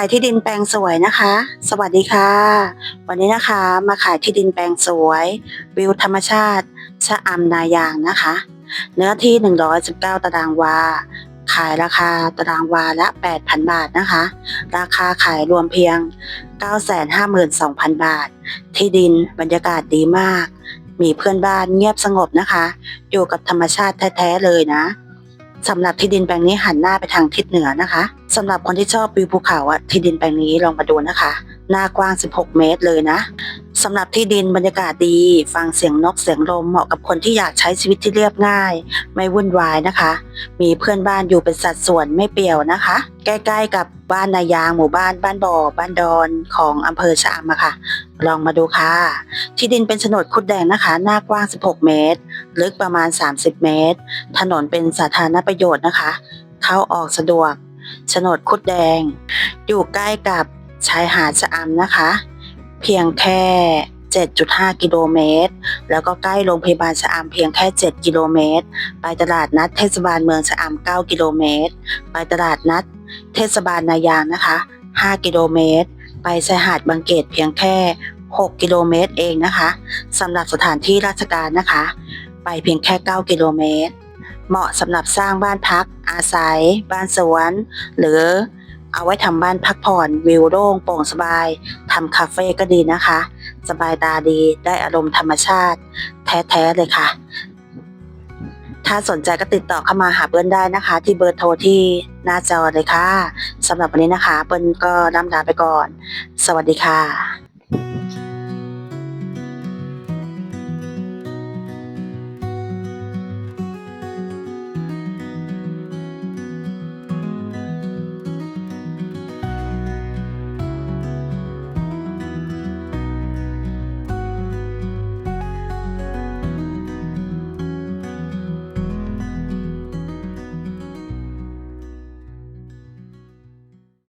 ายที่ดินแปลงสวยนะคะ สวัสดีค่ะ วันนี้นะคะมาขายที่ดินแปลงสวย วิวธรรมชาติ ชะอำนายางนะคะ เนื้อที่ 119 ตารางวา ขายราคาตารางวาละ 8,000 บาทนะคะ ราคาขายรวมเพียง 952,000 บาท ที่ดินบรรยากาศดีมาก มีเพื่อนบ้านเงียบสงบนะคะ อยู่กับธรรมชาติแท้ ๆ เลยนะ สำหรับที่ดินแปลงนี้หันหน้าไปทางทิศเหนือนะคะสำหรับคนที่ชอบวิวภูเขาอะที่ดินแปลงนี้ลองมาดูนะคะ หน้ากว้าง 16 เมตรเลยนะสำหรับที่ดินบรรยากาศดี ฟังเสียงนกเสียงลมเหมาะกับคนที่อยากใช้ชีวิตที่เรียบง่าย ไม่วุ่นวายนะคะ มีเพื่อนบ้านอยู่เป็นสัดส่วนไม่เปี่ยวนะคะ ใกล้ๆกับ บ้านนายางหมู่บ้านบ้านบ่อบ้านดอนของอำเภอชะอำอะค่ะ ลองมาดูค่ะ ที่ดินเป็นโฉนดคุดแดงนะคะ หน้ากว้าง 16 เมตร ลึกประมาณ 30 เมตร ถนนเป็นสาธารณประโยชน์นะคะ เข้าออกสะดวกโฉนดคุดแดง อยู่ใกล้กับชายหาดชะอำนะคะ เพียงแค่ 7.5 กิโลเมตร แล้วก็ใกล้โรงพยาบาลชะอำเพียงแค่ 7 กิโลเมตร ไปตลาดนัดเทศบาลเมืองชะอำ9 กิโลเมตร ไปตลาดนัด เทศบาลนายางนะคะ 5 กิโลเมตร ไปชายหาดบางเกตเพียงแค่ 6 กิโลเมตรเองนะคะสำหรับสถานที่ราชการนะคะ ไปเพียงแค่ 9 กิโลเมตร เหมาะสำหรับสร้างบ้านพัก อาศัย บ้านสวน หรือเอาไว้ทำบ้านพักผ่อนวิวโล่งโปร่งสบายทำคาเฟ่ก็ดีนะคะ สบายตาดีได้อารมณ์ธรรมชาติ แท้ๆเลยค่ะ ถ้าสนใจก็ติดต่อเข้ามาหาเปิ้ลได้นะคะ ที่เบอร์โทรที่หน้าจอเลยค่ะสำหรับวันนี้นะคะ เปิ้ลก็ล่ำลาไปก่อน สวัสดีค่ะ